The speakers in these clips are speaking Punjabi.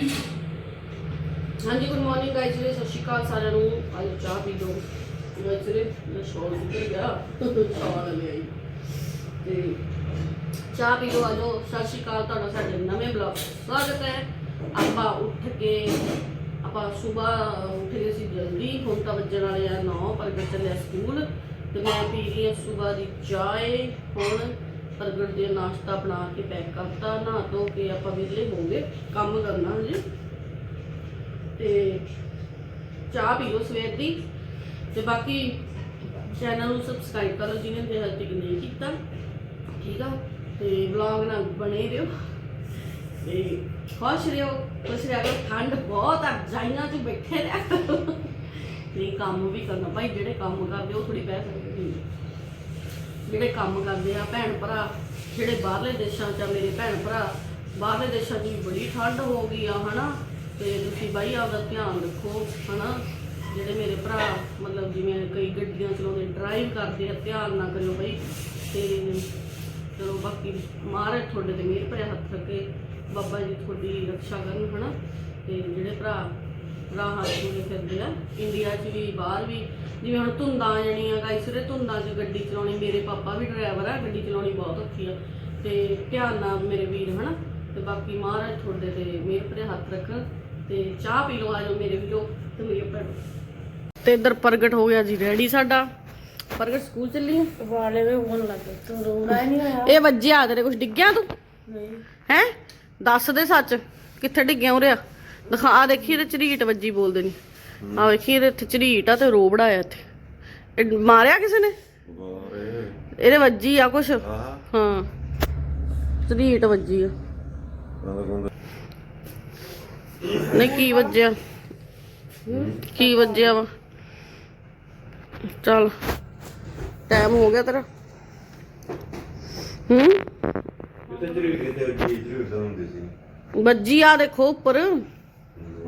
ਹਾਂਜੀ ਗੁੱਡ ਮਾਰਨਿੰਗ ਗਾਇਸ ਜੀ, ਸਤਿ ਸ਼੍ਰੀ ਅਕਾਲ ਸਾਰਿਆਂ ਨੂੰ। ਆਜੋ ਚਾਹ ਪੀ ਲਓ। ਗਾਇਸ ਜੀ ਮੈਂ ਸ਼ੌਲ ਕਿੱਧਰ ਗਿਆ। ਸ਼ੌਲ ਲੈ ਆਈ ਤੇ ਚਾਹ ਪੀ ਲਓ ਆਜੋ ਸਤਿ ਸ਼੍ਰੀ ਅਕਾਲ, ਤੁਹਾਡਾ ਸਾਡੇ ਨਵੇਂ ਬਲੌਗ ਸਵਾਗਤ ਹੈ। ਆਪਾਂ ਉੱਠ ਕੇ, ਆਪਾਂ ਸਵੇਰ ਉੱਠ ਗਏ ਸੀ ਜਲਦੀ। ਹੁਣ ਤਾਂ ਵੱਜਣ ਵਾਲੇ ਆ 9 ਪ੍ਰਗਟ ਚੱਲਿਆ ਸਕੂਲ। ਤੇ ਮੈਂ ਪੀ ਰਹੀ ਹਾਂ ਸਵੇਰ ਦੀ ਚਾਹ ਹੁਣ ਪ੍ਰਗਟ ਦੇ ਨਾਸ਼ਤਾ ਬਣਾ ਕੇ ਪੈਕ ਕਰਤਾ, ਨਹਾ ਧੋ ਕੇ ਆਪਾਂ ਵਿਹਲੇ ਹੋਵਾਂਗੇ, ਕੰਮ ਕਰਨਾ ਹਜੇ। ਤੇ ਚਾਹ ਪੀ ਲਓ ਸਵੇਰ ਦੀ। ਤੇ ਬਾਕੀ ਚੈਨਲ ਨੂੰ ਸਬਸਕ੍ਰਾਈਬ ਕਰੋ ਜਿਹਨੇ ਵੀ ਹਜੇ ਤੱਕ ਨਹੀਂ ਕੀਤਾ। ਠੀਕ ਆ? ਤੇ ਵਲੌਗ ਨਾਲ ਬਣੇ ਰਹੋ। ਤੇ ਖੁਸ਼ ਰਹੋ, ਖੁਸ਼ ਰਿਹਾ ਠੰਡ ਬਹੁਤ ਆ, ਜਾਈਆਂ ਚ ਬੈਠੇ ਰਹਿ। ਕਰੋ ਤੇ ਕੰਮ ਵੀ ਕਰਨਾ। ਭਾਈ ਜਿਹੜੇ ਕੰਮ ਕਰਦੇ, ਉਹ ਥੋੜੀ ਪੈਸੇ ਸਕਦੇ ਜਿਹੜੇ ਕੰਮ ਕਰਦੇ ਆ, ਭੈਣ ਭਰਾ, ਜਿਹੜੇ ਬਾਹਰਲੇ ਦੇਸ਼ਾਂ 'ਚ ਆ ਮੇਰੇ ਭੈਣ ਭਰਾ, ਬਾਹਰਲੇ ਦੇਸ਼ਾਂ 'ਚ ਵੀ ਬੜੀ ਠੰਡ ਹੋ ਗਈ ਆ, ਹਨਾ? ਤੇ ਤੁਸੀਂ ਬਾਈ ਆਪਦਾ ਧਿਆਨ ਰੱਖੋ, ਹਨਾ? ਜਿਹੜੇ ਮੇਰੇ ਭਰਾ, ਮਤਲਬ ਜਿਵੇਂ ਕਈ ਗੱਡੀਆਂ ਚਲਾਉਂਦੇ ਡਰਾਈਵ ਕਰਦੇ ਆ, ਧਿਆਨ ਨਾ ਕਰਿਓ ਬਈ। ਤੇ ਚਲੋ ਬਾਕੀ ਮਹਾਰਾਜ ਤੁਹਾਡੇ ਤੇ ਮਿਹਰ ਭਰਿਆ ਹੱਥ ਰੱਖੇ, ਬਾਬਾ ਜੀ ਤੁਹਾਡੀ ਰੱਖਿਆ ਕਰਨ, ਹਨਾ? ਤੇ ਜਿਹੜੇ ਭਰਾ ਰਾਹਾਂ ਤੁਰੇ ਫਿਰਦੇ ਆ, ਇੰਡੀਆ 'ਚ ਵੀ, ਬਾਹਰ ਵੀ ਜਿਵੇਂ ਹੁਣ ਧੁੰਦਾਂ ਆ ਜਾਣੀਆਂ ਗਾਈਸ ਰੇ ਧੁੰਦਾਂ 'ਚ ਗੱਡੀ ਚਲਾਉਣੀ ਮੇਰੇ ਪਾਪਾ ਵੀ ਡਰਾਈਵਰ ਆ ਗੱਡੀ ਚਲਾਉਣੀ ਬਹੁਤ ਔਖੀ ਆ। ਤੇ ਧਿਆਨ ਨਾਲ ਮੇਰੇ ਵੀਰ ਹਨਾ ਤੇ ਬਾਕੀ ਮਹਾਰਾਜ ਤੁਹਾਡੇ ਤੇ ਮਿਹਰ ਭਰਿਆ ਹੱਥ ਰੱਖਣ ਤੇ ਚਾਹ ਪੀ ਲਓ ਆਜੋ ਮੇਰੇ ਵੀਰੋ ਤੇ ਮੇਰੀ ਭੈਣ। ਤੇ ਇੱਧਰ ਪ੍ਰਗਟ ਹੋ ਗਿਆ ਜੀ ਰੈਡੀ ਸਾਡਾ? ਪ੍ਰਗਟ ਸਕੂਲ ਚੱਲੀ ਵਾਲੇ ਵੀ ਹੋਣ ਲੱਗੇ ਤੂੰ ਰੋਣਾ ਨਹੀਂ ਹੋਇਆ। ਇਹ ਵੱਜਿਆ ਤੇਰੇ ਕੁਝ ਡਿੱਗਿਆ ਤੂੰ? ਨਹੀਂ। ਹੈ? ਦੱਸ ਦੇ ਸੱਚ ਕਿੱਥੇ ਡਿੱਗਿਆ ਉਰਿਆ ਦਿਖਾ ਆ ਦੇਖੀ ਇਹਦੇ ਝਰੀਟ ਵੱਜੀ ਬੋਲਦੇ ਨਹੀਂ ਆ ਵੇਖੀ, ਇਹਦੇ ਇੱਥੇ ਝਰੀਟ ਆ ਤੇ ਰੋਬੜਾ ਆ ਇੱਥੇ। ਇਹ ਮਾਰਿਆ ਕਿਸੇ ਨੇ? ਇਹਦੇ ਵੱਜੀ ਆ ਕੁਛ? ਹਾਂ। ਝਰੀਟ ਵੱਜੀ ਆ। ਨਹੀਂ, ਕੀ ਵੱਜਿਆ? ਕੀ ਵੱਜਿਆ ਵਾ? ਚਲ ਟਾਈਮ ਹੋ ਗਿਆ ਤੇਰਾ। ਹੂੰ? ਕਿਤੇ ਜਰੀ ਕਿਤੇ ਜੀ ਜਰੀ ਹੁੰਦੀ ਸੀ ਵੱਜੀ ਆ, ਦੇਖੋ ਉੱਪਰ।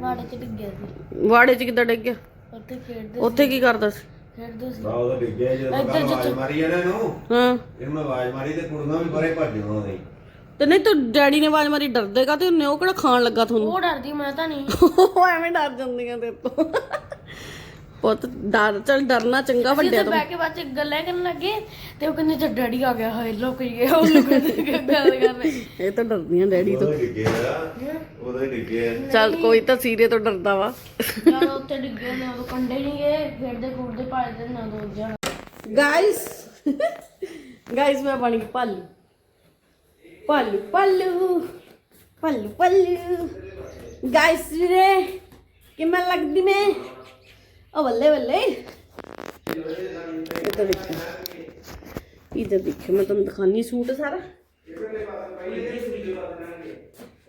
ਵਾਲੇ ਚ ਡਿੱਗਿਆ ਸੀ ਵਾੜੇ 'ਚ ਕਿੱਦਾਂ ਡਿੱਗਿਆ ਉੱਥੇ ਖੇਡਦੇ ਉੱਥੇ ਕੀ ਕਰਦਾ ਸੀ? ਖੇਡਦੇ ਸੀ। ਬਾ ਉਹਦਾ ਡਿੱਗਿਆ ਜਦੋਂ ਮੈਂ ਆਵਾਜ਼ ਮਾਰੀ ਇਹਨਾਂ ਨੂੰ। ਹਾਂ। ਇਹਨੂੰ ਆਵਾਜ਼ ਮਾਰੀ ਤੇ ਕੁੜੀਆਂ ਵੀ ਪਰੇ ਭੱਜ ਉਹਨਾਂ ਤੇ ਨਹੀਂ ਤੂੰ ਡੈਡੀ ਨੇ ਆਵਾਜ਼ ਮਾਰੀ ਡਰਦੇਗਾ ਤੇ ਉਹਨੇ ਉਹ ਕਿਹੜਾ ਖਾਣ ਲੱਗਾ ਤੁਹਾਨੂੰ? ਉਹ ਡਰਦੀ ਮੈਂ ਤਾਂ ਨਹੀਂ। ਉਹ ਐਵੇਂ ਡਰ ਜਾਂਦੀਆਂ ਤੇਰੇ ਤੋਂ। ਪੁੱਤ ਡਰ ਚਲ ਡਰਨਾ ਚੰਗਾ ਵੱਡਿਆਂ ਤੇ ਤੋਂ। ਬੈ ਕੇ ਬਾਅਦ ਚ ਗੱਲਾਂ ਕਰਨ ਲੱਗੇ ਤੇ ਉਹ ਕਹਿੰਦੇ ਤੇ ਡੈਡੀ ਆ ਗਿਆ ਹਾਏ ਲੋਕ ਗਿਆ ਉਹ ਲੋਕ ਗੱਲ ਕਰ ਰਹੇ ਇਹ ਤਾਂ ਡਰਦੀਆਂ ਡੈਡੀ ਤੋਂ। ਉਹਦਾ ਚੱਲ ਕੋਈ ਤਾਂ ਸੀਰੇ ਤੋਂ ਡਰਦਾ ਵਾ। ਯਾਰ ਉੱਥੇ ਡਿੱਗੇ ਨੇ ਉਹ ਕੰਡੇ ਨਹੀਂ ਗਏ ਖੇਡਦੇ ਖੂਡਦੇ ਭੱਜਦੇ ਨਾ ਦੋ ਜਾਣ ਗਾਇਸ ਗਾਇਸ ਮੈਂ ਬਣ ਗਈ ਪੱਲੂ। ਪੱਲੂ ਪੱਲੂ ਪੱਲੂ ਪੱਲੂ। ਗਾਇਸ ਵੀਰੇ ਕਿਵੇਂ ਲੱਗਦੀ ਮੈਂ ਓ ਬੱਲੇ ਬੱਲੇ ਇੱਧਰ ਦੇਖੋ ਇੱਧਰ ਦੇਖੋ ਮੈਂ ਤੁਹਾਨੂੰ ਦਿਖਾਨੀ ਸੂਟ ਸਾਰਾ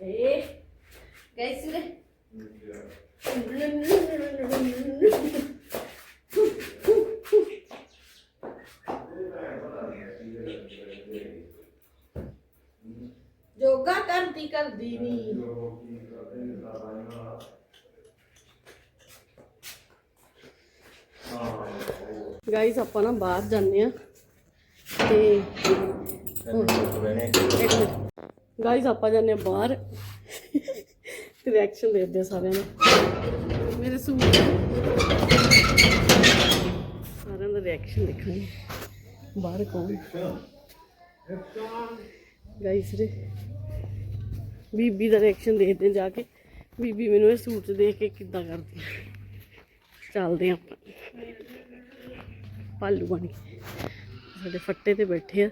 ਏ ਗਾਇਸ ਵੀਰੇ ਜੋਗਾ ਕਰਦੀ ਗਾਈਸ ਆਪਾਂ ਨਾ ਬਾਹਰ ਜਾਂਦੇ ਆ ਤੇ ਗਾਈਸ ਆਪਾਂ ਜਾਂਦੇ ਆ ਬਾਹਰ। ਰਿਐਕਸ਼ਨ ਦੇਖਦੇ ਆ ਸਾਰਿਆਂ ਦਾ ਮੇਰੇ ਸੂਟ ਸਾਰਿਆਂ ਦਾ ਰਿਐਕਸ਼ਨ ਦੇਖਾਂਗੇ ਬਾਹਰ ਕੌਣ? ਗਾਈਸ ਰੇ ਬੀਬੀ ਦਾ ਰਿਐਕਸ਼ਨ ਦੇਖਦੇ ਜਾ ਕੇ। ਬੀਬੀ ਮੈਨੂੰ ਇਹ ਸੂਟ ਦੇਖ ਕੇ ਕਿੱਦਾਂ ਕਰਦੀ। ਚੱਲਦੇ ਆਪਾਂ। ਭਾਲੂ ਬਣ ਕੇ ਸਾਡੇ ਫੱਟੇ ਤੇ ਬੈਠੇ ਆ।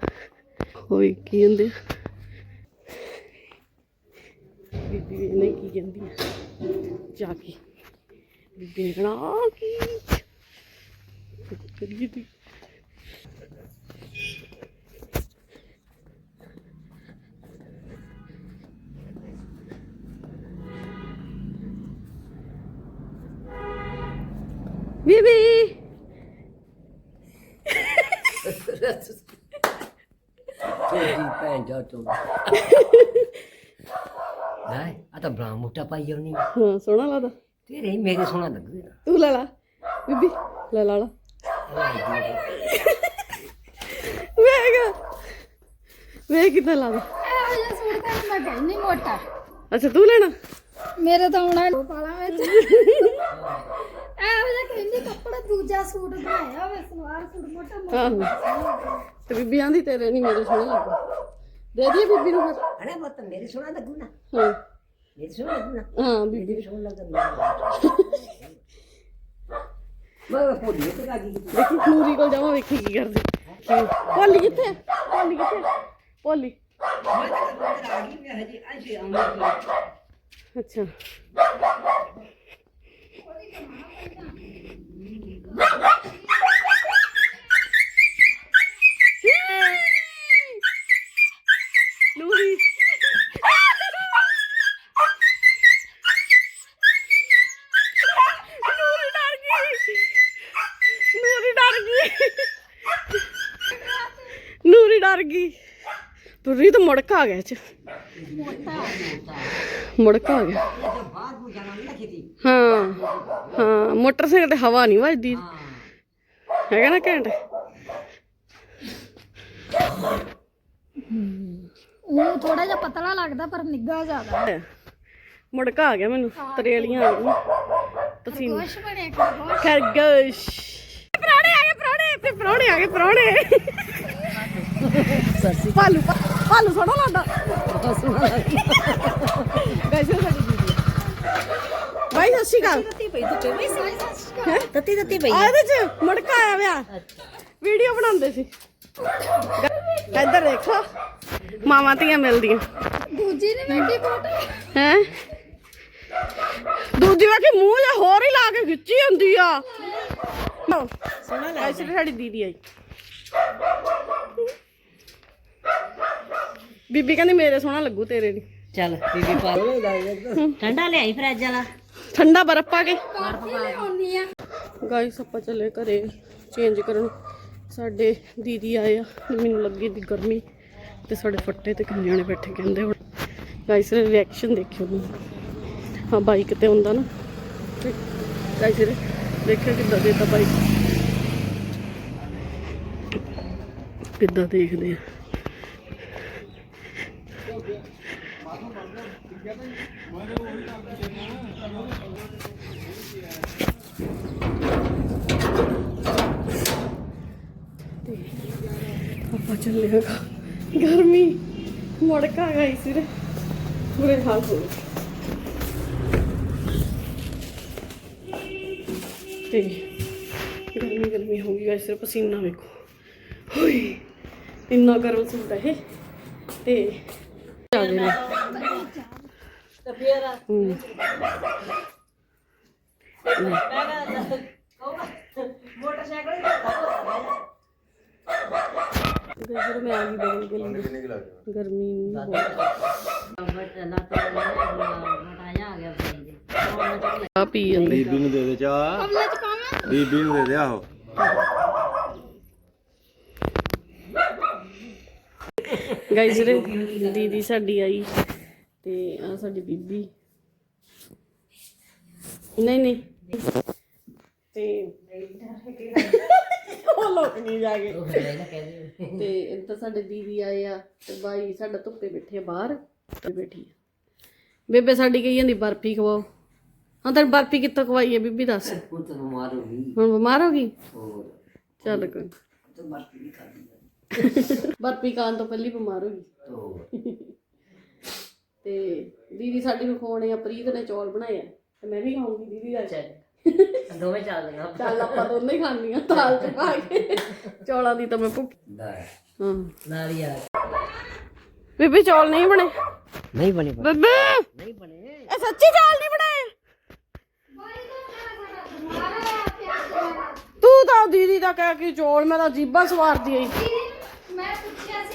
ਹੋਈ ਕੀ ਹੁੰਦੇ ਆ? ਬੀਬੀ ਵੀ ਕੀ ਕਹਿੰਦੀ ਆ। ਜਾ ਕੇ ਬੀਬੀ ਨੇ ਕਹਣਾ ਆ ਕੀ? ਕਰੀਏ ਤੀ ਬੀਬੀ! ਜਾ ਤੂੰ ਨਹੀਂ ਆ ਤਾਂ ਬੜਾ ਮੋਟਾ ਪਾਈ ਹੋਣੀ ਹਾਂ ਸੋਹਣਾ ਲੱਗਦਾ ਤੇਰੇ ਹੀ ਮੇਰੇ ਸੋਹਣਾ ਲੱਗਦਾ ਤੂੰ ਲੈ ਲਾ ਬੀਬੀ ਲੈ ਲਾ ਲਾ ਵੇਖ ਵੇਖ ਕਿੱਦਾਂ ਲੱਗਦਾ ਇਹ ਸੂਟ ਤਾਂ ਮੈਂ ਕਹਿੰਦੀ ਮੋਟਾ ਅੱਛਾ ਤੂੰ ਲੈਣਾ ਮੇਰੇ ਤਾਂ ਆਉਣਾ ਲੋ ਪਾਲਾ ਵਿੱਚ ਇਹੋ ਜਿਹਾ ਕਹਿੰਦੀ ਕੱਪੜਾ ਦੂਜਾ ਸੂਟ ਬਣਾਇਆ ਹੋਵੇ ਸਲਵਾਰ ਸੂਟ ਮੋਟਾ ਮੋਟਾ ਆਹੋ ਤੇ ਬੀਬੀ ਆਂਦੀ ਤੇਰੇ ਨਹੀਂ ਮੇਰੇ ਸੋਹਣੇ ਲੱਗਦੇ ਦੇ ਦੀ ਬੀਬੀ ਨੂੰ ਫਿਰ। ਅਰੇ ਪੁੱਤ ਮੇਰੇ ਸੋਹਣਾ ਲੱਗੂ ਨਾ ਹਾਂ। ਮੇਰੇ ਸੋਹਣਾ ਲੱਗੂ ਨਾ ਹਾਂ ਬੀਬੀ। ਮੇਰੇ ਸੋਹਣਾ ਲੱਗਦਾ ਮੈਂ ਪੋਲੀ ਤੇ ਗਾਜੀ ਦੇਖੀ ਨੂਰੀ ਕੋਲ ਜਾਵਾਂ ਵੇਖੀ ਕੀ ਕਰਦੀ। ਪੋਲੀ ਕਿੱਥੇ? ਆ? ਪੋਲੀ ਕਿੱਥੇ? ਆ? ਪੋਲੀ ਮੈਂ ਤਾਂ ਅੰਦਰ ਆ ਗਈ ਮੈਂ ਹਜੇ ਅੱਜ ਆਉਂਦਾ ਅੱਛਾ ਨੂਰੀ ਨੂਰੀ ਡਰ ਗਈ ਨੂਰੀ ਡਰ ਗਈ ਨੂਰੀ ਡਰ ਗਈ ਤੁਰੀ ਤਾਂ ਮੁੜਕ ਆ ਗਿਆ ਚ। ਮੁੜਕ ਆ ਗਿਆ। ਹਾਂ ਹਾਂ ਮੋਟਰਸਾਈਕਲ ਤੇ ਹਵਾ ਨਹੀਂ ਵੱਜਦੀ। ਹੈਗਾ ਨਾ ਘੈਂਟ? ਉਹ ਥੋੜਾ ਜਿਹਾ ਪਤਲਾ ਲੱਗਦਾ ਪਰ ਨਿੱਘਾ ਜ਼ਿਆਦਾ। ਮੁੜਕਾ ਆ ਗਿਆ ਮੈਨੂੰ ਤਰੇਲੀਆਂ ਆ ਗਈਆਂ। ਕਰ ਖਰਗੋਸ਼ ਪ੍ਰਾਣੇ ਆ ਗਏ ਪ੍ਰਾਣੇ ਤੇ ਪ੍ਰਾਣੇ ਆ ਗਏ ਪ੍ਰਾਣੇ। ਭਾਲੂ। ਭਾਲੂ ਸੋਹਣਾ ਲੱਗਦਾ। ਗਾਇਸ ਸਾਡੀ ਦੀਦੀ ਬਾਈ ਸਤਿ ਸ਼੍ਰੀ ਅਕਾਲ। ਤੱਤੀ ਤੱਤੀ ਪਈ ਆ। ਇਹਦੇ ਚ ਮੁੜਕਾ ਆਇਆ ਵਿਆ ਵੀਡੀਓ ਬਣਾਉਂਦੇ ਸੀ। ਇੱਧਰ ਦੇਖੋ ਮਾਵਾਂ ਧੀਆਂ ਮਿਲਦੀਆਂ। ਦੂਜੀ ਨੇ ਵੇਖੀ ਫੋਟੋ ਹੈ? ਦੂਜੀ ਵਾਰ ਮੂੰਹ ਜਾਂ ਹੋਰ ਹੀ ਲਾ ਕੇ ਖਿੱਚੀ ਹੁੰਦੀ ਆ। ਸੋਹਣਾ ਲੱਗਦਾ। ਸਾਡੀ ਦੀਦੀ ਆਈ। ਬੀਬੀ ਕਹਿੰਦੀ ਮੇਰੇ ਸੋਹਣਾ ਲੱਗੂ ਤੇਰੇ ਨਹੀਂ ਚੱਲ ਬੀਬੀ ਪਾ ਠੰਡਾ ਲਿਆਈ ਫਰਿੱਜ ਵਾਲਾ। ਠੰਡਾ ਬਰਫ ਪਾ ਕੇ। ਗਾਇਸ ਆਪਾਂ ਚੱਲੇ ਘਰੇ ਚੇਂਜ ਕਰਨ। ਸਾਡੇ ਦੀਦੀ ਆਏ ਆ ਮੈਨੂੰ ਲੱਗੀ ਦੀ ਗਰਮੀ ਤੇ ਸਾਡੇ ਫੱਟੇ ਤੇ ਕਿੰਨੇ ਜਣੇ ਬੈਠੇ ਕਹਿੰਦੇ ਹੁਣ। ਗਾਇਸ ਰਿਐਕਸ਼ਨ ਦੇਖਿਓ ਤੁਸੀਂ। ਹਾਂ ਬਾਈਕ ਤੇ ਹੁੰਦਾ ਨਾ। ਗਾਇਸ ਦੇਖਿਓ ਕਿੱਦਾਂ ਦੇਤਾ ਬਾਈਕ ਕਿੱਦਾਂ ਦੇਖਦੇ ਆ। ਆਪਾਂ ਚੱਲੇ ਗਾ ਗਰਮੀ, ਮੁੜਕਾ ਗਈ ਸੀ ਰੇ ਬੁਰੇ ਹਾਲ ਹੋ ਤੇ ਗਰਮੀ ਗਰਮੀ ਹੋ ਗਈ ਗਾਇਸ ਸਿਰ ਪਸੀਨਾ ਵੇਖੋ। ਹੋਈ ਇੰਨਾ ਗਰਮ ਸੂਟ ਹੈ ਤੇ ਚੱਲ ਗਏ ਤੇ ਫੇਰ ਹੂੰ। ਮੋਟਰਸਾਈਕਲ ਹੀ ਧੱਕਾ ਤੇ ਫਿਰ ਮੈਂ ਆ ਗਈ ਬਦਲ ਕੇ ਲਈ ਕਿੰਨੇ ਕਿ ਲੱਗ ਜਾਣਾ ਗਰਮੀ ਨਹੀਂ ਬਹੁਤ। ਮਟਾਇਆ ਆ ਗਿਆ ਫਰਿੱਜ ਆ ਪੀ ਜਾਂਦੇ। ਬੀਬੀ ਨੂੰ ਦੇ ਦੇ ਚਾਹ। ਬੀਬੀ ਨੂੰ ਦੇ ਦੇ ਆਹੋ। ਗਾਇਸ ਰੇ ਦੀਦੀ ਸਾਡੀ ਆਈ। ਤੇ ਆ ਸਾਡੀ ਬੀਬੀ। ਨਹੀਂ ਨਹੀਂ। ਤੇ ਉਹ ਲੋਕ ਨਹੀਂ ਜਾ ਕੇ। ਤੇ ਇੱਧਰ ਸਾਡੇ ਦੀਦੀ ਆਏ ਆ ਤੇ ਬਾਈ ਸਾਡਾ ਧੁੱਪੇ ਬੈਠੇ ਆ ਬਾਹਰ ਤੇ ਬੈਠੀ ਆ। ਬੇਬੇ ਸਾਡੀ ਕਹੀ ਜਾਂਦੀ ਬਰਫੀ ਖਵਾਓ। ਹਾਂ ਤੈਨੂੰ ਬਰਫੀ ਕਿੱਥੋਂ ਖਵਾਈ ਹੈ ਬੀਬੀ ਦੱਸ। ਹੁਣ ਤਾਂ ਬਿਮਾਰ ਹੋ ਗਈ। ਹੁਣ ਬਿਮਾਰ ਹੋ ਗਈ? ਹੋਰ। ਚੱਲ ਕੋਈ ਤੂੰ ਮਰਤੀ ਨਹੀਂ ਖਾਦੀ ਬਰਫੀ ਖਾਣ ਤੋਂ ਪਹਿਲੀ ਬਿਮਾਰ ਹੋ ਗਈ। ਤੋ ਤੇ ਦੀਦੀ ਸਾਡੀ ਨੂੰ ਖਵਾਉਣੇ ਆ ਪ੍ਰੀਤ ਨੇ ਚੌਲ ਬਣਾਏ ਆ ਤੇ ਮੈਂ ਵੀ ਖਾਊਂਗੀ ਦੀਦੀ ਦਾ ਦੋਵੇਂ ਚੱਲ ਗਏ ਚੱਲ ਆਪਾਂ ਦੋਨੇ ਹੀ ਖਾਣੀਆਂ ਦਾਲ ਚ ਪਾ ਕੇ। ਚੌਲਾਂ ਦੀ ਤਾਂ ਮੈਂ ਭੁੱਖ ਹਾਂ। ਨਾਲ ਹੀ ਆ। ਬੀਬੀ ਚੌਲ ਨਹੀਂ ਬਣੇ। ਨਹੀਂ ਬਣੇ ਬੇਬੇ! ਨਹੀਂ ਬਣੇ। ਇਹ ਸੱਚੀ ਚੌਲ ਨਹੀਂ ਬਣਾਏ ਤੂੰ ਤਾਂ ਦੀਦੀ ਦਾ ਕਹਿ ਕੇ ਚੌਲ ਮੈਂ ਤਾਂ ਜੀਬਾਂ ਸਵਾਰਦੀ ਆਈ। ਮੈਂ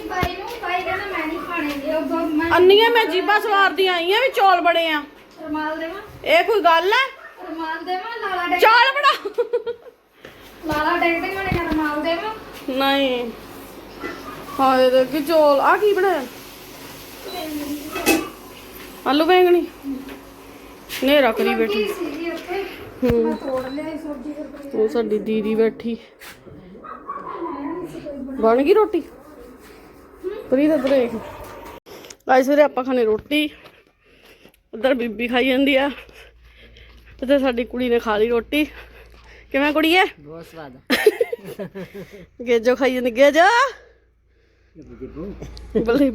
ਪੁੱਛਿਆ ਸੀ ਬਾਈ ਨੂੰ ਬਾਈ ਕਹਿੰਦਾ ਮੈਂ ਨਹੀਂ ਖਾਣੇ ਦੇ ਉਹ ਦੋ ਮੈਂ ਅੰਨੀਆਂ ਮੈਂ ਜੀਬਾਂ ਸਵਾਰਦੀ ਆਈ ਆ ਵੀ ਚੌਲ ਬਣੇ ਆ। ਰਮਾਲ ਦੇਵਾਂ? ਇਹ ਕੋਈ ਗੱਲ ਹੈ ਰਮਾਲ ਦੇਵਾਂ ਲਾਲਾ ਡੈਕ ਚੌਲ ਬਣਾ। ਲਾਲਾ ਡੈਕ ਦੇ ਮੈਂ ਰਮਾਲ ਦੇਵਾਂ? ਨਹੀਂ। ਹਾਂ ਇਹ ਦੇਖ ਚੌਲ ਆ ਕੀ ਬਣਾਇਆ? ਆਲੂ ਬੈਂਗਣੀ। ਨੇਰਾ ਕਰੀ ਬੈਠੀ। ਕੀ ਹੂੰ। ਉਹ ਸਾਡੀ ਦੀਦੀ ਬੈਠੀ। ਬਣ ਗਈ ਰੋਟੀ? ਪ੍ਰੀਤ ਇੱਧਰ ਦੇਖ। ਗਾਇਸ ਵੀਰੇ ਆਪਾਂ ਖਾਣੇ ਰੋਟੀ। ਉਧਰ ਬੀਬੀ ਖਾਈ ਜਾਂਦੀ ਆ। ਤੇ ਸਾਡੀ ਕੁੜੀ ਨੇ ਖਾ ਲਈ ਰੋਟੀ। ਕਿਵੇਂ ਕੁੜੀਏ? ਬਹੁਤ ਸਵਾਦ ਗੇਜੋ ਖਾਈ ਜਾਂਦੀ। ਗੇਜੋ! ਬਲੀ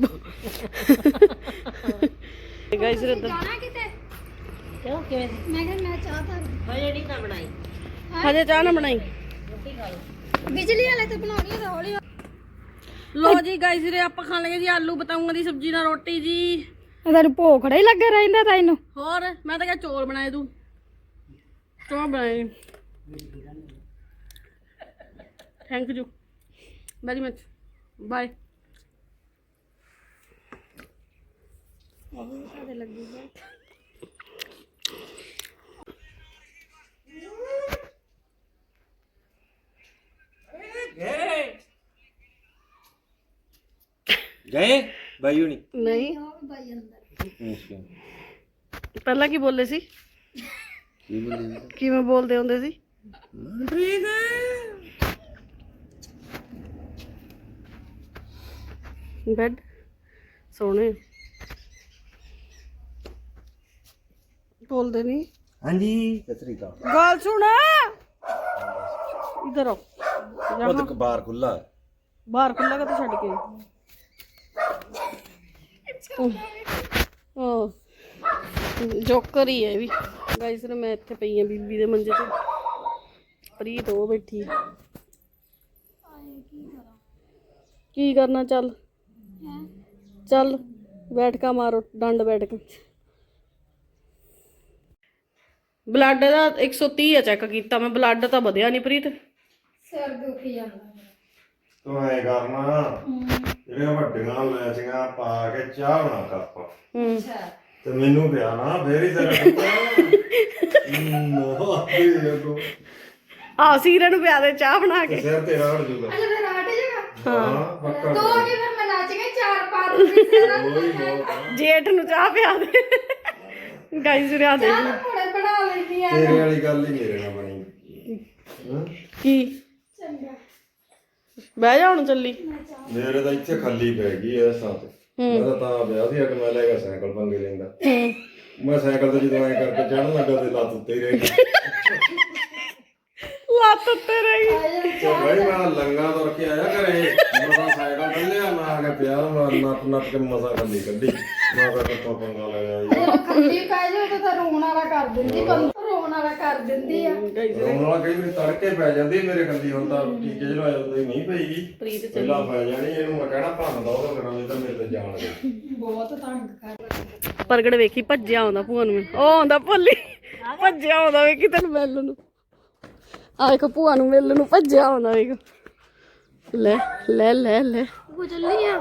ਗਾਇਸ ਇੱਧਰ ਜਾਣਾ ਕਿਤੇ? ਕਿਉਂ? ਕਿਵੇਂ? ਮੈਂ ਕਿਹਾ ਮੈਂ ਚਾਹ ਧਰ ਹਜੇ ਨਹੀਂ ਨਾ ਬਣਾਈ। ਹਜੇ ਚਾਹ ਨਾ ਬਣਾਈ। ਬਿਜਲੀ ਵਾਲੇ ਤੇ ਬਣਾਉਣੀ ਹੈ ਹੌਲੀ। ਲੋ ਜੀ ਗਾਇਸ ਰੇ ਆਪਾਂ ਖਾਣ ਲੱਗੇ ਜੀ ਆਲੂ ਬਤਾਉਂਗਾ ਦੀ ਸਬਜ਼ੀ ਨਾਲ ਰੋਟੀ ਜੀ। ਤੈਨੂੰ ਭੋਖੜਾ ਹੀ ਲੱਗਾ ਰਹਿੰਦਾ ਤੈਨੂੰ ਹੋਰ ਮੈਂ ਤਾਂ ਕਿਹਾ ਚੌਲ ਬਣਾਏ ਤੂੰ। ਚੌਲ ਬਣਾਏ। Thank you very much bye ਗਏ? ਬਾਈ ਹੁਣੀ? ਨਹੀਂ। ਬਾਈ ਅੰਦਰ। ਪਹਿਲਾਂ ਕੀ ਬੋਲੇ ਸੀ? ਕੀ ਬੋਲੀ ਕਿਵੇਂ ਬੋਲਦੇ ਹੁੰਦੇ ਸੀ? ਬੈਡ। ਸੋਹਣੇ। ਬੋਲਦੇ ਨਹੀਂ। ਹਾਂਜੀ ਸਤਰੀ ਕਾ ਗੱਲ ਸੁਣ। ਇਧਰ ਆਓ। ਉਹ ਤੱਕ ਬਾਹਰ ਖੁੱਲਾ ਬਾਹਰ ਖੁੱਲਾ ਕਾ ਛੱਡ ਕੇ। ਉਹ ਜੋਕਰ ਹੀ ਹੈ ਵੀ। ਗਾਇਸ ਨੇ ਮੈਂ ਇੱਥੇ ਪਈ ਆ ਬੀਬੀ ਦੇ ਮੰਜੇ ਤੇ। ਪ੍ਰੀਤ, ਉਹ ਬੈਠੀ ਆ। ਕੀ ਕਰਨਾ, ਚੱਲ? ਚੱਲ ਬੈਠਕਾ ਮਾਰੋ, ਡੰਡ ਬੈਠ ਬਲੱਡ ਦਾ 130 ਆ ਚੈੱਕ ਕੀਤਾ ਮੈਂ। ਬਲੱਡ ਤਾਂ ਵਧਿਆ ਨਹੀਂ ਪ੍ਰੀਤ। ਸਿਰ ਦੁਖੀ ਜਾਂਦਾ। ਤੂੰ ਐ ਕਰਨਾ ਜਿਹੜੀਆਂ ਵੱਡੀਆਂ ਲੈਚੀਆਂ ਪਾ ਕੇ ਚਾਹ ਬਣਾ ਕੱਪ ਹੂੰ। ਤੇ ਮੈਨੂੰ ਪਿਆ ਨਾ ਫੇਰ ਹੀ ਤੇਰਾ ਨੋ ਦੇਖੋ ਆ ਸੀਰੇ ਨੂੰ ਪਿਆ ਦੇ ਚਾਹ ਬਣਾ ਕੇ। ਸਿਰ ਤੇਰਾ ਹਟ ਜੂਗਾ। ਅੱਛਾ ਫਿਰ ਆਟ ਜਗਾ? ਹਾਂ। ਪੱਕਾ ਦੋ ਕਿ ਫਿਰ ਮੈਂ ਨੱਚ ਕੇ ਚਾਰ ਪਾ ਦੂੰਗੀ ਕੋਈ ਜੇਠ ਨੂੰ ਚਾਹ ਪਿਆ ਦੇ। ਗਾਈਸ ਰਿਆ ਦੇ। ਹੁਣੇ ਬਣਾ ਲੈਂਦੀ ਆ। ਤੇਰੇ ਵਾਲੀ ਗੱਲ ਹੀ ਮੇਰੇ ਨਾਲ ਬਣੀ। ਹਾਂ? ਕੀ? ਚੰਗਾ। ਬਹਿ ਜਾ ਹੁਣ ਚੱਲੀ। ਮੇਰੇ ਤਾਂ ਇੱਥੇ ਖਾਲੀ ਪੈ ਗਈ ਐ ਸਾਥ। ਮੈਂ ਤਾਂ ਤਾਂ ਵਿਆਹ ਸੀ ਅਗ ਮੈਂ ਲੈ ਗਿਆ ਸਾਈਕਲ ਪੰਗੇ ਲੈਂਦਾ। ਮੈਂ ਸਾਈਕਲ ਤੇ ਜਦੋਂ ਐ ਕਰਕੇ ਚੜਨ ਲੱਗਾ ਤੇ ਲੱਤ ਉੱਤੇ ਹੀ ਰਹਿ ਗਈ। ਲੱਤ ਉੱਤੇ ਰਹੀ। ਤੇ ਭਾਈ ਮੈਂ ਲੰਗਾ ਤੁਰ ਕੇ ਆਇਆ ਘਰੇ। ਮਸਾਂ ਸਾਈਕਲ ਥੱਲਿਆ ਮੈਂ ਆ ਕੇ ਪਿਆ ਮੈਂ ਨੱਪ ਨੱਪ ਕੇ ਮਸਾਂ ਕੱਢੀ ਕੱਢੀ। ਮੈਂ ਕਿੱਥੋਂ ਪੰਗਾ ਲੈ ਗਿਆ ਜੀ ਪੈ ਜਾਓ ਤਾਂ ਤਾਂ ਰੋਣ ਵਾਲਾ ਕਰ ਦਿੰਦੀ ਬੰਦਾ ਰੋਣ ਵਾਲਾ ਕਰ ਦਿੰਦੀ ਆ। ਰੋਣ ਵਾਲਾ ਕਈ ਵਾਰੀ ਤੜਕੇ ਪੈ ਜਾਂਦੀ ਮੇਰੇ ਕੰਦੀ ਹੁਣ ਤਾਂ ਟੀਕੇ ਜਿਹੜਾ ਜਾਂਦੇ ਨਹੀਂ ਪਈਗੀ ਪ੍ਰੀਤ ਪਹਿਲਾਂ ਪੈ ਜਾਣੀ ਇਹਨੂੰ ਮੈਂ ਕਹਿਣਾ ਭੰਨ ਦੋ ਉਹ ਕਰਾਂ ਤਾਂ ਮੇਰੇ ਤੇ ਜਾਣ ਗਏ ਬਹੁਤ ਤੰਗ ਕਰ ਪ੍ਰਗਟ ਵੇਖੀ ਭੱਜਿਆ ਆਉਂਦਾ ਭੂਆ ਨੂੰ ਉਹ ਆਉਂਦਾ ਭੋਲੀ ਭੱਜਿਆ ਆਉਂਦਾ ਵੇਖੀ ਤੈਨੂੰ ਮਿਲਣ ਨੂੰ। ਆ ਵੇਖ ਭੂਆ ਨੂੰ ਮਿਲਣ ਨੂੰ ਭੱਜਿਆ ਆਉਂਦਾ ਵੇਖ। ਲੈ ਲੈ ਲੈ ਲੈ। ਉਹ ਚੱਲੀ ਆ।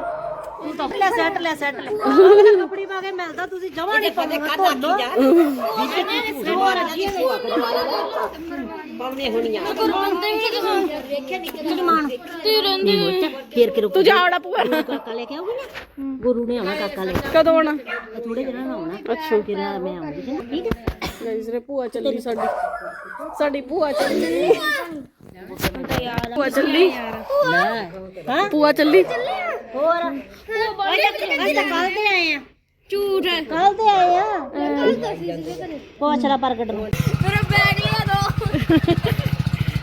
ਲੈ ਸੈੱਟ ਲੈ ਸੈੱਟ ਲੈ ਕੱਪੜੀ ਪਾ ਕੇ ਮਿਲਦਾ ਤੁਸੀਂ ਜਮਾ ਨਹੀਂ ਪਾਉਂਦੇ ਧੋਲੋ ਪਾਉਣੇ ਹੋਣੀਆਂ। ਫੇਰ ਕੇ ਤੂੰ ਜਾ ਆੜਾ ਭੂਆ ਨਾਲ। ਕਾਕਾ ਲੈ ਕੇ ਆਉਗੀ ਨਾ? ਗੁਰੂ ਨੇ ਆਉਣਾ ਕਾਕਾ ਲੈ ਕੇ ਕਦੋਂ ਆਉਣਾ? ਥੋੜੇ ਦਿਨਾਂ ਨਾਲ ਆਉਣਾ। ਅੱਛਾ। ਫਿਰ ਮੈਂ ਆਉਂਗੀ ਠੀਕ ਹੈ? ਗਾਇਸ ਰੇ ਭੂਆ ਚੱਲੀ ਸਾਡੀ। ਸਾਡੀ ਭੂਆ ਚੱਲੀ। ਭੂਆ ਚੱਲੀ। ਹਾਂ ਭੂਆ ਚੱਲੀ। ਹੋਰ? ਅਸੀਂ ਤਾਂ ਕੱਲ ਤੇ ਆਏ ਆ। ਝੂਠ। ਕੱਲ ਤੇ ਆਏ ਆ। ਪੁੱਛ ਲੈ ਪ੍ਰਗਟ ਨੂੰ ਮੇਰਾ ਬੈਗ ਲਿਆ ਦੋ।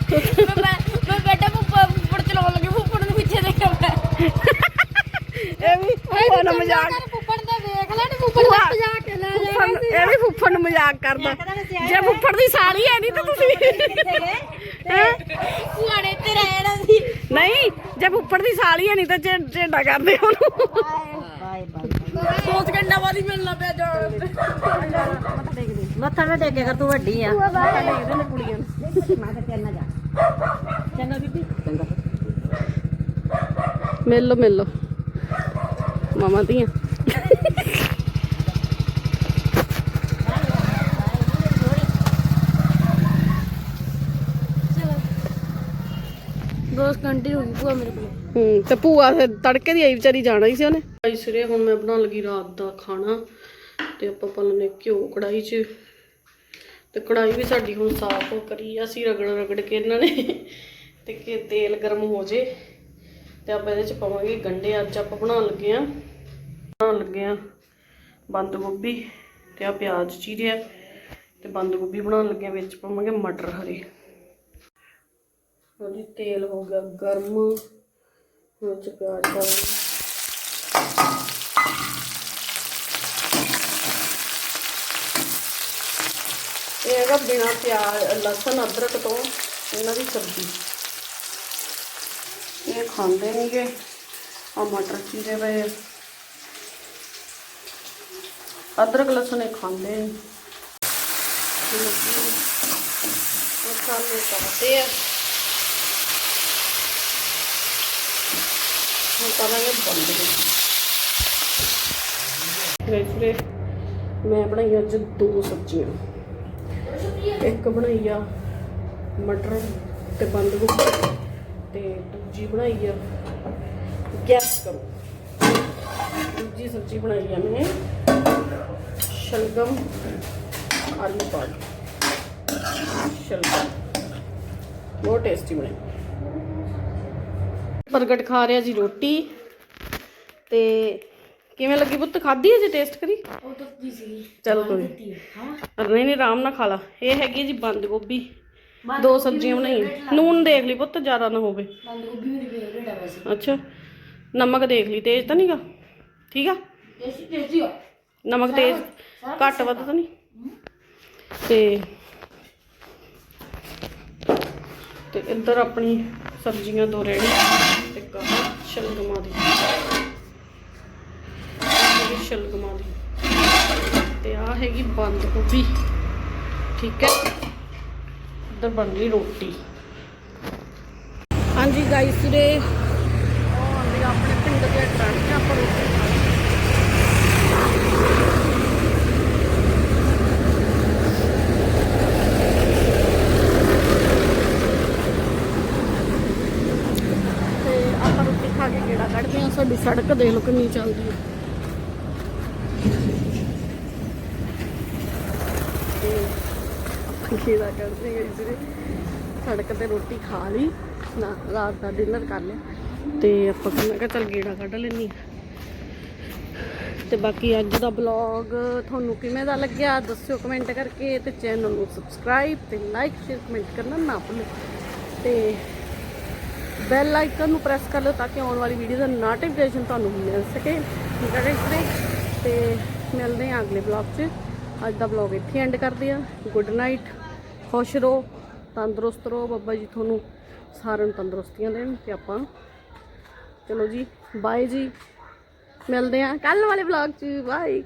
ਮੈਂ ਮੈਂ ਬੈਠਾ ਫੁੱਫੜ ਫੁੱਫੜ ਚਲਾਉਣ ਲੱਗੀ ਫੁੱਫੜ ਨੂੰ ਪਿੱਛੇ ਦੇਖਿਆ ਮੈਂ। ਇਹ ਵੀ ਭੂਆ ਨਾਲ ਮਜ਼ਾਕ ਫੁੱਫੜ ਦਾ ਵੇਖ ਲੈ ਨੀ ਫੁੱਫੜ ਦਾ ਭਜਾ ਕੇ ਲੈ ਫੁੱਫੜ ਨੂੰ- ਇਹ ਵੀ ਫੁੱਫੜ ਨੂੰ ਮਜ਼ਾਕ ਕਰਦਾ। ਜੇ ਫੁੱਫੜ ਦੀ ਸਾਲੀ ਹੈ ਨਹੀਂ ਤਾਂ ਤੁਸੀਂ ਹੈਂ? ਭੂਆ ਨੇ ਇੱਥੇ ਰਹਿ ਜਾਣਾ ਸੀ ਨਹੀਂ ਫੁੱਫੜ ਦੀ ਸਾਲੀ ਹੈ ਨਹੀਂ ਤਾਂ ਝੇਡਾ ਕਰਦੇ ਉਹਨੂੰ। ਬਾਏ ਬਾਏ ਸੋਚ ਘੰਟਾ ਬਾਅਦ ਹੀ ਮਿਲਣਾ ਪਿਆ ਜਾਣ ਮੱਥਾ ਨਾ ਟੇਕਿਆ ਕਰ ਤੂੰ ਵੱਡੀ ਆ। ਕੁੜੀਆਂ ਨੂੰ। ਮੈਂ ਤੇ ਨਾ ਜਾ। ਚੰਗਾ ਬੀਬੀ। ਚੰਗਾ। ਮਿਲ ਲੋ ਮਿਲ ਲੋ ਮਾਮਾ ਦੀਆਂ ਦੋਸਤ ਘੰਟੇ ਹੋ ਗਈ ਭੂਆ ਮੇਰੇ ਕੋਲ। ਹੂੰ। ਤੇ ਭੂਆ ਫਿਰ ਤੜਕੇ ਦੀ ਆਈ ਵਿਚਾਰੀ ਜਾਣਾ ਹੀ ਸੀ ਉਹਨੇ। ਭਾਈ ਸਿਰੇ ਹੁਣ ਮੈਂ ਬਣਾਉਣ ਲੱਗੀ ਰਾਤ ਦਾ ਖਾਣਾ ਤੇ ਆਪਾਂ ਪਾਲਨੇ ਘਿਓ ਕੜਾਈ 'ਚ। ਤੇ ਕੜਾਈ ਵੀ ਸਾਡੀ ਹੁਣ ਸਾਫ਼ ਕਰੀ ਅਸੀਂ ਰਗੜ ਰਗੜ ਕੇ ਇਹਨਾਂ ਨੇ। ਤੇ ਕਿ ਤੇਲ ਗਰਮ ਹੋ ਜੇ ਤੇ ਆਪਾਂ ਇਹਦੇ 'ਚ ਪਾਵਾਂਗੇ ਗੰਡੇ। ਅੱਜ ਆਪਾਂ ਬਣਾਉਣ ਲੱਗੇ ਆ। ਬਣਾਉਣ ਲੱਗੇ ਆ ਬੰਦ ਗੋਭੀ ਤੇ ਆ ਪਿਆਜ਼ ਚੀਰਿਆ ਤੇ ਬੰਦ ਗੋਭੀ ਬਣਾਉਣ ਲੱਗੇ ਵਿੱਚ ਪਾਵਾਂਗੇ ਮਟਰ ਹਰੇ। ਉਹਦੀ ਤੇਲ ਹੋ ਗਿਆ ਗਰਮ। ਵਿੱਚ ਪਿਆਜ਼ ਪਾਵਾਂਗੇ ਇਹ ਹੈਗਾ ਬਿਨਾ ਪਿਆਜ਼ ਲਸਣ ਅਦਰਕ ਤੋਂ ਇਹਨਾਂ ਦੀ ਸਬਜ਼ੀ ਇਹ ਖਾਂਦੇ ਨਹੀਂਗੇ ਆ ਮਟਰ ਚੀਰੇ ਪਏ ਆ। ਅਦਰਕ ਲਸਣ ਇਹ ਖਾਂਦੇ ਨੇ ਮਸਾਲੇ ਪਾਤੇ ਆ ਹੁਣ ਕਰਾਂਗੇ ਬੰਦ ਗੈਸਰੇ ਮੈਂ ਬਣਾਈ ਅੱਜ ਦੋ ਸਬਜ਼ੀਆਂ। ਇੱਕ ਬਣਾਈ ਆ ਮਟਰ ਤੇ ਬੰਦ ਗੋਭੀ ਤੇ ਦੂਜੀ ਬਣਾਈ ਆ ਗੈਸ ਕਰੋ। ਦੂਜੀ ਸਬਜ਼ੀ ਬਣਾਈ ਆ ਮੈਂ ਸ਼ਲਗਮ ਆਲੂ ਪਾ ਸ਼ਲਗਮ। ਬਹੁਤ ਟੇਸਟੀ ਬਣੀ। ਪ੍ਰਗਟ ਖਾ ਰਿਹਾ ਜੀ ਰੋਟੀ। ਤੇ ਕਿਵੇਂ ਲੱਗੀ ਪੁੱਤ? ਖਾਧੀ ਹੈ ਜੀ ਟੇਸਟ ਕਰੀ? ਉਹ ਸੀ ਚੱਲ ਕੋਈ ਨੀ। ਨਹੀਂ ਨਹੀਂ ਆਰਾਮ ਨਾਲ ਖਾ ਲਾ। ਇਹ ਹੈਗੀ ਜੀ ਬੰਦ ਗੋਭੀ। ਦੋ ਸਬਜ਼ੀਆਂ ਬਣਾਈਆਂ। ਨੂਨ ਦੇਖ ਲਈ ਪੁੱਤ ਜ਼ਿਆਦਾ ਨਾ ਹੋਵੇ। ਬੰਦ ਗੋਭੀ ਮੇਰੀ ਫੇਵਰੇਟ ਹੈ ਵੈਸੇ। ਅੱਛਾ। ਨਮਕ ਦੇਖ ਲਈ ਤੇਜ਼ ਤਾਂ ਨਹੀਂਗਾ ਠੀਕ ਆ? ਟੇਸਟੀ ਟੇਸਟੀ ਆ। ਨਮਕ ਤੇਜ਼ ਘੱਟ ਵੱਧ ਤਾਂ ਨਹੀਂ ਤੇ ਤੇ ਇੱਧਰ ਆਪਣੀ ਸਬਜ਼ੀਆਂ ਦੋ ਰੈਡੀ ਤੇ ਕਾ ਸ਼ਲਗਮਾਂ ਦੀ। ਇਹ ਸ਼ਲਗਮਾਂ ਦੀ। ਤੇ ਆ ਹੈਗੀ ਬੰਦ ਗੋਭੀ। ਠੀਕ ਹੈ? ਇੱਧਰ ਬਣ ਰਹੀ ਰੋਟੀ। ਹਾਂਜੀ ਗਾਇਸ ਰੇ ਉਹ ਆਂਦੀ ਆਪਣੇ ਪਿੰਡ ਦੇ ਟਰਾਂਟੇ ਆਪਾਂ ਰੋਟੀ ਖਾਣੀ ਤੇ ਆਪਾਂ ਰੋਟੀ ਖਾ ਕੇ ਗੇੜਾ ਕੱਢਦੇ ਆ ਸਾਡੀ ਸੜਕ ਦੇਖ ਲਓ ਕਿੰਨੀ ਚੱਲਦੀ ਹੈ। ਤੇ ਗੇੜਾ ਕੱਢਦੇ ਗਏ ਜਿਹੜੇ ਸੜਕ ਤੇ ਰੋਟੀ ਖਾ ਲਈ, ਨਾ, ਰਾਤ ਦਾ ਡਿਨਰ ਕਰ ਲਿਆ। ਤੇ ਆਪਾਂ ਮੈਂ ਕਿਹਾ ਚੱਲ ਗੇੜਾ ਕੱਢ ਲੈਣੀ ਤੇ ਬਾਕੀ ਅੱਜ ਦਾ ਬਲੌਗ ਤੁਹਾਨੂੰ ਕਿਵੇਂ ਦਾ ਲੱਗਿਆ, ਦੱਸਿਓ ਕਮੈਂਟ ਕਰਕੇ ਤੇ ਚੈਨਲ ਨੂੰ ਸਬਸਕ੍ਰਾਈਬ ਤੇ ਲਾਈਕ ਸ਼ੇਅਰ ਕਮੈਂਟ ਕਰਨਾ ਨਾ ਭੁੱਲੋ। ਤੇ ਬੈਲ ਆਈਕਨ ਨੂੰ ਪ੍ਰੈਸ ਕਰ ਲਓ ਤਾਂ ਕਿ ਆਉਣ ਵਾਲੀ ਵੀਡੀਓ ਦਾ ਨੋਟੀਫਿਕੇਸ਼ਨ ਤੁਹਾਨੂੰ ਮਿਲ ਸਕੇ। ਠੀਕ ਹੈ guys ਤੇ ਮਿਲਦੇ ਹਾਂ ਅਗਲੇ ਬਲੌਗ 'ਚ। ਅੱਜ ਦਾ ਬਲੌਗ ਇੱਥੇ ਐਂਡ ਕਰਦੇ ਆ ਗੁੱਡ ਨਾਈਟ ਖੁਸ਼ ਰਹੋ। ਤੰਦਰੁਸਤ ਰਹੋ। ਬਾਬਾ ਜੀ ਤੁਹਾਨੂੰ ਸਾਰਿਆਂ ਨੂੰ ਤੰਦਰੁਸਤੀਆਂ ਦੇਣ ਤੇ ਆਪਾਂ ਚਲੋ ਜੀ ਬਾਏ ਜੀ। ਮਿਲਦੇ ਹਾਂ ਕੱਲ ਵਾਲੇ ਬਲੌਗ 'ਚ। ਬਾਏ